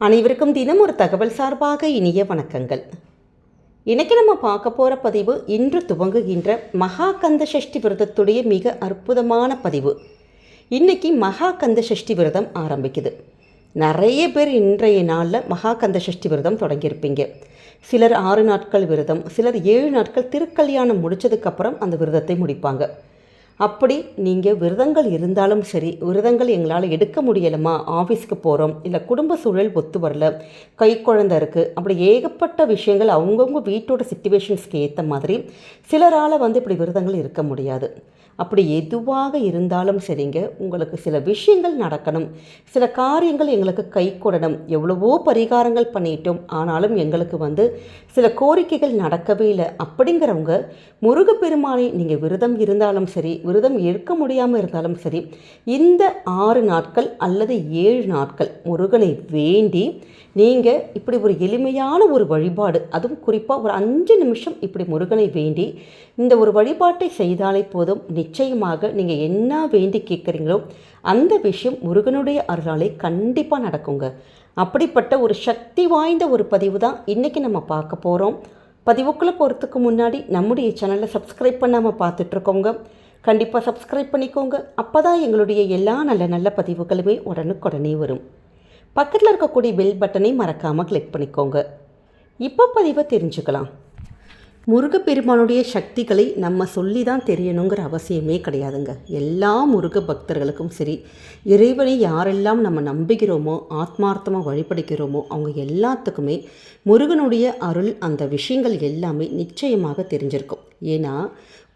அனைவருக்கும் தினம் ஒரு தகவல் சார்பாக இனிய வணக்கங்கள். இன்னைக்கு நம்ம பார்க்க போகிற பதிவு இன்று துவங்குகின்ற மகா கந்த சஷ்டி விரதத்துடைய மிக அற்புதமான பதிவு. இன்னைக்கு மகா கந்த சஷ்டி விரதம் ஆரம்பிக்குது. நிறைய பேர் இன்றைய நாளில் மகா கந்த சஷ்டி விரதம் தொடங்கியிருப்பீங்க. சிலர் ஆறு நாட்கள் விரதம் சிலர் ஏழு நாட்கள் திருக்கல்யாணம் முடிச்சதுக்கப்புறம் அந்த விரதத்தை முடிப்பாங்க. அப்படி நீங்கள் விரதங்கள் இருந்தாலும் சரி விரதங்கள் எங்களால் எடுக்க முடியலமா? ஆஃபீஸ்க்கு போகிறோம் இல்லை குடும்ப சூழல் ஒத்து வரல. கை குழந்தை இருக்குது அப்படி ஏகப்பட்ட விஷயங்கள் அவங்கவுங்க வீட்டோட சுச்சுவேஷன்ஸ்க்கு ஏற்ற மாதிரி சிலரால் வந்து இப்படி விரதங்கள் இருக்க முடியாது. அப்படி எதுவாக இருந்தாலும் சரிங்க உங்களுக்கு சில விஷயங்கள் நடக்கணும். சில காரியங்கள் எங்களுக்கு கை கொடணும் எவ்வளவோ பரிகாரங்கள் பண்ணிட்டோம். ஆனாலும் எங்களுக்கு வந்து சில கோரிக்கைகள் நடக்கவே இல்லை. அப்படிங்கிறவங்க முருகப்பெருமானை நீங்கள் விரதம் இருந்தாலும் சரி விரதம் எடுக்க முடியாமல் இருந்தாலும் சரி இந்த ஆறு நாட்கள் அல்லது ஏழு நாட்கள் முருகனை வேண்டி நீங்கள் இப்படி ஒரு எளிமையான ஒரு வழிபாடு அதுவும் குறிப்பாக ஒரு அஞ்சு நிமிஷம் இப்படி முருகனை வேண்டி இந்த ஒரு வழிபாட்டை செய்தாலே போதும். நிச்சயமாக நீங்கள் என்ன வேண்டி கேட்குறீங்களோ அந்த விஷயம் முருகனுடைய அருளாலே கண்டிப்பாக நடக்குங்க. அப்படிப்பட்ட ஒரு சக்தி வாய்ந்த ஒரு பதிவு தான் இன்றைக்கி நம்ம பார்க்க போகிறோம் பதிவுக்குள்ளே போகிறதுக்கு முன்னாடி நம்முடைய சேனலை சப்ஸ்கிரைப் பண்ணாமல் பார்த்துட்ருக்கோங்க. கண்டிப்பாக சப்ஸ்கிரைப் பண்ணிக்கோங்க. அப்போ தான் எங்களுடைய எல்லா நல்ல நல்ல பதிவுகளுமே உடனுக்குடனே வரும். பக்கத்தில் இருக்கக்கூடிய பெல் பட்டனை மறக்காமல் கிளிக் பண்ணிக்கோங்க. இப்போ பதிவை தெரிஞ்சுக்கலாம். முருகப்பெருமானுடைய சக்திகளை நம்ம சொல்லி தான் தெரியணுங்கிற அவசியமே கிடையாதுங்க. எல்லா முருக பக்தர்களுக்கும் சரி இறைவனை யாரெல்லாம் நம்ம நம்புகிறோமோ ஆத்மார்த்தமாக வழிபடுகிறோமோ அவங்க எல்லாத்துக்குமே முருகனுடைய அருள் அந்த விஷயங்கள் எல்லாமே நிச்சயமாக தெரிஞ்சிருக்கும். ஏன்னா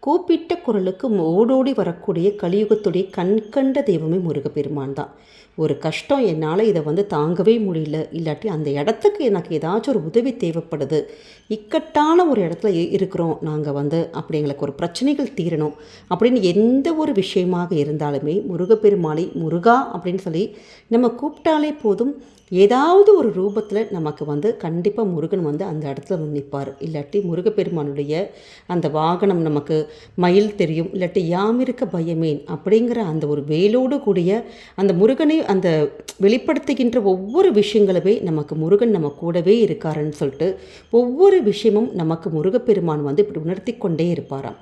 கூப்பிட்ட குரலுக்கு ஓடோடி வரக்கூடிய கலியுகத்துடைய கண்கண்ட தெய்வமே முருகப்பெருமான் தான். ஒரு கஷ்டம் என்னால் இதை வந்து தாங்கவே முடியல. இல்லாட்டி அந்த இடத்துக்கு எனக்கு ஏதாச்சும் ஒரு உதவி தேவைப்படுது. இக்கட்டான ஒரு இடத்துல இருக்கிறோம். நாங்கள் வந்து அப்படி எங்களுக்கு ஒரு பிரச்சனைகள் தீரணும். அப்படின்னு எந்த ஒரு விஷயமாக இருந்தாலுமே முருகப்பெருமாளை முருகா அப்படின்னு சொல்லி நம்ம கூப்பிட்டாலே போதும். ஏதாவது ஒரு ரூபத்தில் நமக்கு வந்து கண்டிப்பாக முருகன் வந்து அந்த இடத்துல வந்து நிற்பார் இல்லாட்டி முருகப்பெருமானுடைய அந்த வாகனம் நமக்கு மயில் தெரியும். இல்லாட்டி யாமிருக்க பயமேன் அப்படிங்கிற அந்த ஒரு வேலோடு கூடிய அந்த முருகனை அந்த வெளிப்படுத்துகின்ற ஒவ்வொரு விஷயங்களுமே நமக்கு முருகன் நம்ம கூடவே இருக்காருன்னு சொல்லிட்டு ஒவ்வொரு விஷயமும் நமக்கு முருகப்பெருமான் வந்து இப்படி உணர்த்தி கொண்டே இருப்பாராம்.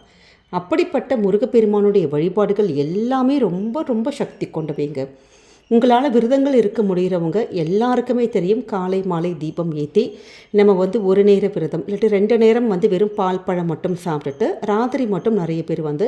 அப்படிப்பட்ட முருகப்பெருமானுடைய வழிபாடுகள் எல்லாமே ரொம்ப ரொம்ப சக்தி கொண்டவைங்க. உங்களால் விரதங்கள் இருக்க முடிகிறவங்க எல்லாருக்குமே தெரியும். காலை மாலை தீபம் ஏற்றி நம்ம வந்து ஒரு நேர விரதம் இல்லாட்டி ரெண்டு நேரம் வந்து வெறும் பால் பழம் மட்டும் சாப்பிட்டுட்டு ராத்திரி மட்டும் நிறைய பேர் வந்து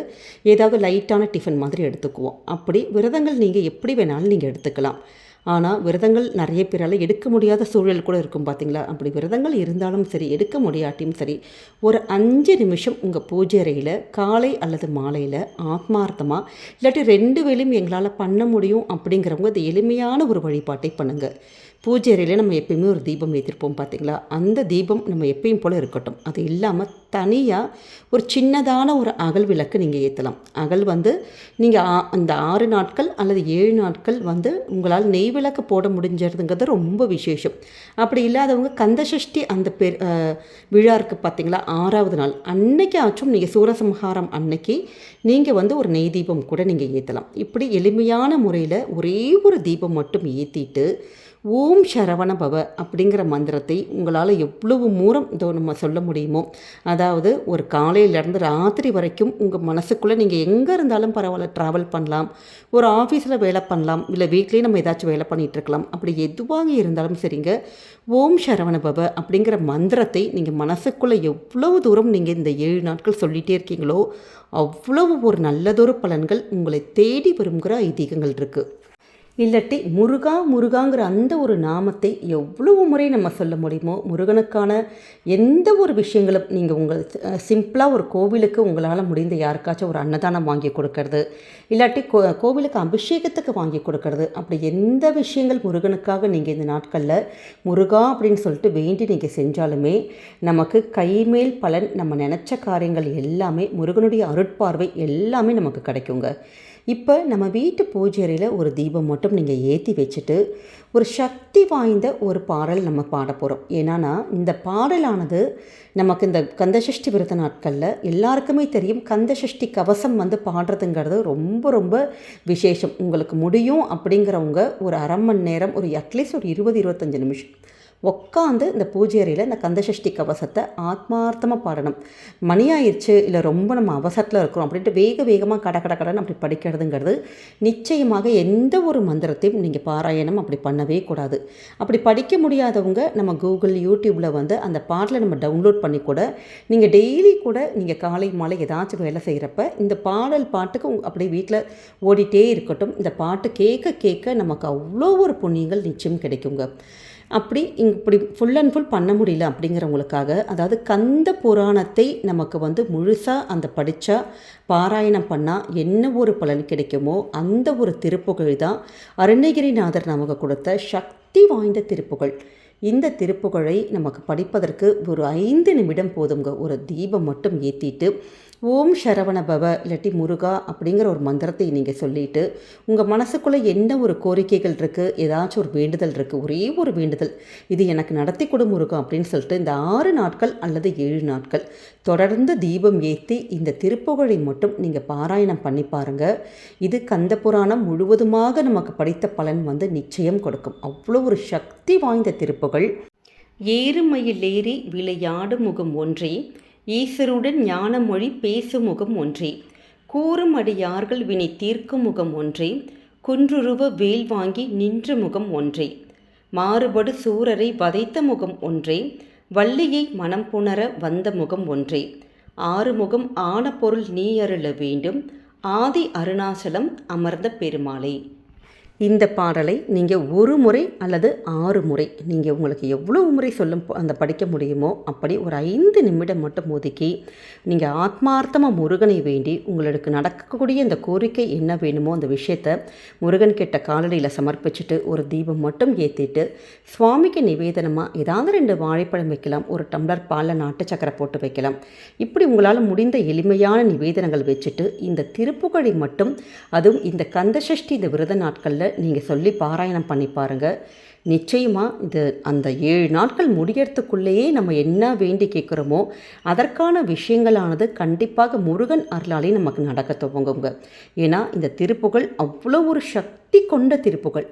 ஏதாவது லைட்டான டிஃபன் மாதிரி எடுத்துக்குவோம். அப்படி விரதங்கள் நீங்கள் எப்படி வேணாலும் நீங்கள் எடுத்துக்கலாம். ஆனால் விரதங்கள் நிறைய பேரால் எடுக்க முடியாத சூழல் கூட இருக்கும் பார்த்தீங்களா அப்படி விரதங்கள் இருந்தாலும் சரி எடுக்க முடியாட்டியும் சரி ஒரு அஞ்சு நிமிஷம் உங்கள் பூஜை அறையில் காலை அல்லது மாலையில் ஆத்மார்த்தமாக இல்லாட்டி ரெண்டு வேளையும் எங்களால் பண்ண முடியும் அப்படிங்கிறவங்க அது எளிமையான ஒரு வழிபாட்டை பண்ணுங்கள் பூஜை அறையில் நம்ம எப்பயுமே ஒரு தீபம் ஏற்றிருப்போம் பார்த்தீங்களா அந்த தீபம் நம்ம எப்பயும் போல் இருக்கட்டும். அது இல்லாமல் தனியாக ஒரு சின்னதான ஒரு அகல் விளக்கு நீங்கள் ஏற்றலாம் அகல் வந்து நீங்கள் அந்த ஆறு நாட்கள் அல்லது ஏழு நாட்கள் வந்து உங்களால் நெய் விளக்கு போட முடிஞ்சதுங்கிறது ரொம்ப விசேஷம். அப்படி இல்லாதவங்க கந்தசஷ்டி அந்த பெர் விழா இருக்குது பார்த்தீங்களா ஆறாவது நாள். அன்னைக்கு ஆச்சும் நீங்கள் சூரசம்ஹாரம் அன்னைக்கு நீங்கள் வந்து ஒரு நெய் தீபம் கூட நீங்கள் ஏற்றலாம் இப்படி எளிமையான முறையில் ஒரே ஒரு தீபம் மட்டும் ஏற்றிட்டு ஓம் சரவண பவ அப்படிங்கிற மந்திரத்தை உங்களால் எவ்வளவு மூரம் இதோ நம்ம சொல்ல முடியுமோ அதாவது ஒரு காலையிலேருந்து ராத்திரி வரைக்கும் உங்கள் மனசுக்குள்ளே நீங்கள் எங்கே இருந்தாலும் பரவாயில்ல ட்ராவல் பண்ணலாம் ஒரு ஆஃபீஸில் வேலை பண்ணலாம் இல்லை வீட்லேயே நம்ம ஏதாச்சும் வேலை பண்ணிகிட்டு இருக்கலாம். அப்படி எதுவாக இருந்தாலும் சரிங்க ஓம் சரவண பவ அப்படிங்கிற மந்திரத்தை நீங்கள் மனசுக்குள்ளே எவ்வளவு தூரம் நீங்கள் இந்த ஏழு நாட்கள் சொல்லிகிட்டே இருக்கீங்களோ அவ்வளவு ஒரு நல்லதொரு பலன்கள் உங்களை தேடி வருங்கிற ஐதீகங்கள் இருக்குது இல்லாட்டி முருகா முருகாங்கிற அந்த ஒரு நாமத்தை எவ்வளவு முறை நம்ம சொல்ல முடியுமோ முருகனுக்கான எந்த ஒரு விஷயங்களும் நீங்கள் உங்கள் சிம்பிளாக ஒரு கோவிலுக்கு உங்களால் முடிந்த யாருக்காச்சும் ஒரு அன்னதானம் வாங்கி கொடுக்கறது இல்லாட்டி கோ கோவிலுக்கு அபிஷேகத்துக்கு வாங்கி கொடுக்கறது அப்படி எந்த விஷயங்கள் முருகனுக்காக நீங்கள் இந்த நாட்களில் முருகா அப்படின்னு சொல்லிட்டு வேண்டி நீங்கள் செஞ்சாலுமே நமக்கு கைமேல் பலன் நம்ம நினச்ச காரியங்கள் எல்லாமே முருகனுடைய அருட்பார்வை எல்லாமே நமக்கு கிடைக்குங்க. இப்போ நம்ம வீட்டு பூஜை அறையில் ஒரு தீபம் மட்டும் நீங்கள் ஏற்றி வச்சுட்டு ஒரு சக்தி வாய்ந்த ஒரு பாடல் நம்ம பாட போகிறோம் ஏன்னா இந்த பாடலானது நமக்கு இந்த கந்தசஷ்டி விரத நாட்களில் எல்லாருக்குமே தெரியும். கந்தசஷ்டி கவசம் வந்து பாடுறதுங்கிறது ரொம்ப ரொம்ப விசேஷம். உங்களுக்கு முடியும் அப்படிங்கிறவங்க ஒரு அரை மணி நேரம் ஒரு அட்லீஸ்ட் ஒரு இருபது இருபத்தஞ்சி நிமிஷம் உட்காந்து இந்த பூஜை அறையில் இந்த கந்தசஷ்டி கவசத்தை ஆத்மார்த்தமாக பாடணும். மணி ஆயிடுச்சு இல்லை ரொம்ப நம்ம அவசரத்தில் இருக்கிறோம் அப்படின்ட்டு வேக வேகமாக கட கட கடன் அப்படி படிக்கிறதுங்கிறது நிச்சயமாக எந்த ஒரு மந்திரத்தையும் நீங்கள் பாராயணம் அப்படி பண்ணவே கூடாது. அப்படி படிக்க முடியாதவங்க நம்ம கூகுள் யூடியூப்பில் வந்து அந்த பாடலை நம்ம டவுன்லோட் பண்ணி கூட நீங்கள் டெய்லி கூட நீங்கள் காலை மாலை ஏதாச்சும் வேலை செய்கிறப்ப இந்த பாடல் பாட்டுக்கு அப்படியே வீட்டில் ஓடிட்டே இருக்கட்டும். இந்த பாட்டு கேட்க கேட்க நமக்கு அவ்வளோ ஒரு புண்ணியங்கள் நிச்சயம் கிடைக்குங்க. அப்படி இங்க இப்படி ஃபுல் அண்ட் ஃபுல் பண்ண முடியல அப்படிங்கிறவங்களுக்காக அதாவது கந்த புராணத்தை நமக்கு வந்து முழுசாக அந்த படித்தா பாராயணம் பண்ணால் என்ன ஒரு பலன் கிடைக்குமோ அந்த ஒரு திருப்புகழ் தான் அருணகிரிநாதர் நமக்கு கொடுத்த சக்தி வாய்ந்த திருப்புகழ். இந்த திருப்புகழை நமக்கு படிப்பதற்கு ஒரு ஐந்து நிமிடம் போதுங்க ஒரு தீபம் மட்டும் ஏற்றிட்டு ஓம் சரவண பவ இல்லாட்டி முருகா அப்படிங்கிற ஒரு மந்திரத்தை நீங்கள் சொல்லிவிட்டு உங்கள் மனசுக்குள்ளே என்ன ஒரு கோரிக்கைகள் இருக்குது ஏதாச்சும் ஒரு வேண்டுதல் இருக்குது ஒரே ஒரு வேண்டுதல். இது எனக்கு நடத்தி கொடு முருகா அப்படின்னு சொல்லிட்டு இந்த ஆறு நாட்கள் அல்லது ஏழு நாட்கள் தொடர்ந்து தீபம் ஏற்றி இந்த திருப்புகழை மட்டும் நீங்கள் பாராயணம் பண்ணி பாருங்கள் இது கந்த புராணம் முழுவதுமாக நமக்கு படித்த பலன் வந்து நிச்சயம் கொடுக்கும். அவ்வளோ ஒரு சக்தி வாய்ந்த திருப்புகள். ஏறுமையில் ஏறி விளையாடு முகம் ஒன்றே ஈசருடன் ஞானமொழி பேசும் முகம் ஒன்றே. கூறும் அடியார்கள் வினை தீர்க்கும் முகம் ஒன்றே. குன்றுருவ வேல் வாங்கி நின்ற முகம் ஒன்றே. மாறுபடு சூரரை வதைத்த முகம் ஒன்றே. வள்ளியை மனம் புணர வந்த முகம் ஒன்றே. ஆறுமுகம் ஆன பொருள் நீ அருள வேண்டும். ஆதி அருணாச்சலம் அமர்ந்த பெருமாளே. இந்த பாடலை நீங்கள் ஒரு முறை அல்லது ஆறு முறை நீங்கள் உங்களுக்கு எவ்வளோ முறை சொல்லும் அந்த படிக்க முடியுமோ அப்படி ஒரு ஐந்து நிமிடம் மட்டும் ஒதுக்கி நீங்கள் ஆத்மார்த்தமாக முருகனை வேண்டி உங்களுக்கு நடக்கக்கூடிய இந்த கோரிக்கை என்ன வேணுமோ அந்த விஷயத்த முருகன் கிட்ட காலடியில் சமர்ப்பிச்சுட்டு ஒரு தீபம் மட்டும் ஏற்றிட்டு சுவாமிக்கு நிவேதனமாக ஏதாவது ரெண்டு வாழைப்பழம் வைக்கலாம் ஒரு டம்ளர் பாலில் நாட்டு சக்கரை போட்டு வைக்கலாம். இப்படி உங்களால் முடிந்த எளிமையான நிவேதனங்கள் வச்சுட்டு இந்த திருப்புகழை மட்டும் அதுவும் இந்த கந்தசஷ்டி இந்த விரத நாட்களில் நீங்கள் சொல்லி பாராயணம் பண்ணி பாருங்கள் நிச்சயமாக இது அந்த ஏழு நாட்கள் முடியறதுக்குள்ளேயே நம்ம என்ன வேண்டி கேட்குறோமோ அதற்கான விஷயங்களானது கண்டிப்பாக முருகன் அருளாலே நமக்கு நடக்க துவங்குங்க. ஏன்னா இந்த திருப்புகள் அவ்வளோ ஒரு சக்தி கொண்ட திருப்புகள்.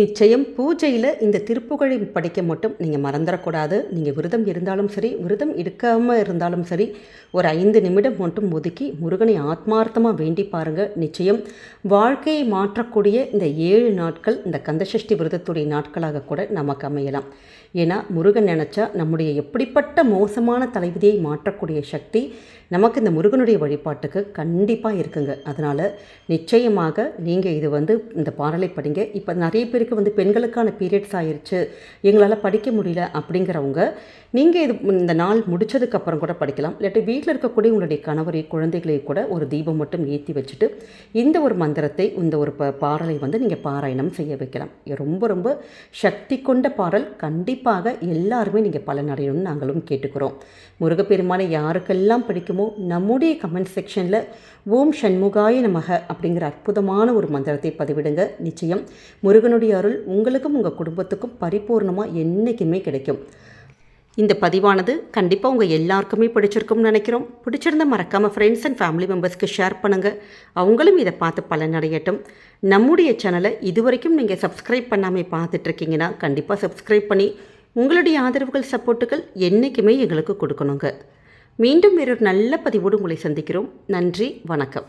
நிச்சயம் பூஜையில் இந்த திருப்புகழை படிக்க மட்டும் நீங்கள் மறந்துடக்கூடாது நீங்கள் விரதம் இருந்தாலும் சரி விரதம் எடுக்காமல் இருந்தாலும் சரி ஒரு ஐந்து நிமிடம் மட்டும் ஒதுக்கி முருகனை ஆத்மார்த்தமாக வேண்டி பாருங்கள் நிச்சயம் வாழ்க்கையை மாற்றக்கூடிய இந்த ஏழு நாட்கள் இந்த கந்தசஷ்டி விரதத்துடைய நாட்களாக கூட நமக்கு அமையலாம். ஏன்னா முருகன் நினச்சா நம்முடைய எப்படிப்பட்ட மோசமான தலைவிதியை மாற்றக்கூடிய சக்தி நமக்கு இந்த முருகனுடைய வழிபாட்டுக்கு கண்டிப்பாக இருக்குங்க. அதனால் நிச்சயமாக நீங்கள் இது வந்து இந்த பாடலை படிங்க. இப்போ நிறைய பேர் வரைக்கும் வந்து பெண்களுக்கான பீரியட்ஸ் ஆயிடுச்சு எங்களால் படிக்க முடியல அப்படிங்கிறவங்க நீங்கள் இது இந்த நாள் முடித்ததுக்கப்புறம் கூட படிக்கலாம். இல்லாட்டி வீட்டில் இருக்கக்கூடிய உங்களுடைய கணவரை குழந்தைகளை கூட ஒரு தீபம் மட்டும் ஏற்றி வச்சுட்டு இந்த ஒரு மந்திரத்தை இந்த ஒரு ப பாடலை வந்து நீங்கள் பாராயணம் செய்ய வைக்கலாம். ரொம்ப ரொம்ப சக்தி கொண்ட பாடல். கண்டிப்பாக எல்லாருமே நீங்கள் பலனடையணும்னு நாங்களும் கேட்டுக்கிறோம். முருகப்பெருமானை யாருக்கெல்லாம் பிடிக்குமோ நம்முடைய கமெண்ட் செக்ஷனில் ஓம் சண்முகாய நமக அப்படிங்கிற அற்புதமான ஒரு மந்திரத்தை பதிவிடுங்க. நிச்சயம் முருகனுடைய அருள் உங்களுக்கும் உங்கள் குடும்பத்துக்கும் பரிபூர்ணமாக என்றைக்குமே கிடைக்கும். இந்த பதிவானது கண்டிப்பாக உங்கள் எல்லாருக்குமே பிடிச்சிருக்கும்னு நினைக்கிறோம். பிடிச்சிருந்த மறக்காமல் ஃப்ரெண்ட்ஸ் அண்ட் ஃபேமிலி மெம்பர்ஸ்க்கு ஷேர் பண்ணுங்கள் அவங்களும் இதை பார்த்து பலனடையட்டும். நம்முடைய சேனலை இதுவரைக்கும் நீங்கள் சப்ஸ்கிரைப் பண்ணாமல் பார்த்துட்ருக்கீங்கன்னா கண்டிப்பாக சப்ஸ்கிரைப் பண்ணி உங்களுடைய ஆதரவுகள் சப்போர்ட்டுகள் என்றைக்குமே எங்களுக்கு கொடுக்கணுங்க. மீண்டும் வேறொரு நல்ல பதிவோடு உங்களை சந்திக்கிறோம். நன்றி வணக்கம்.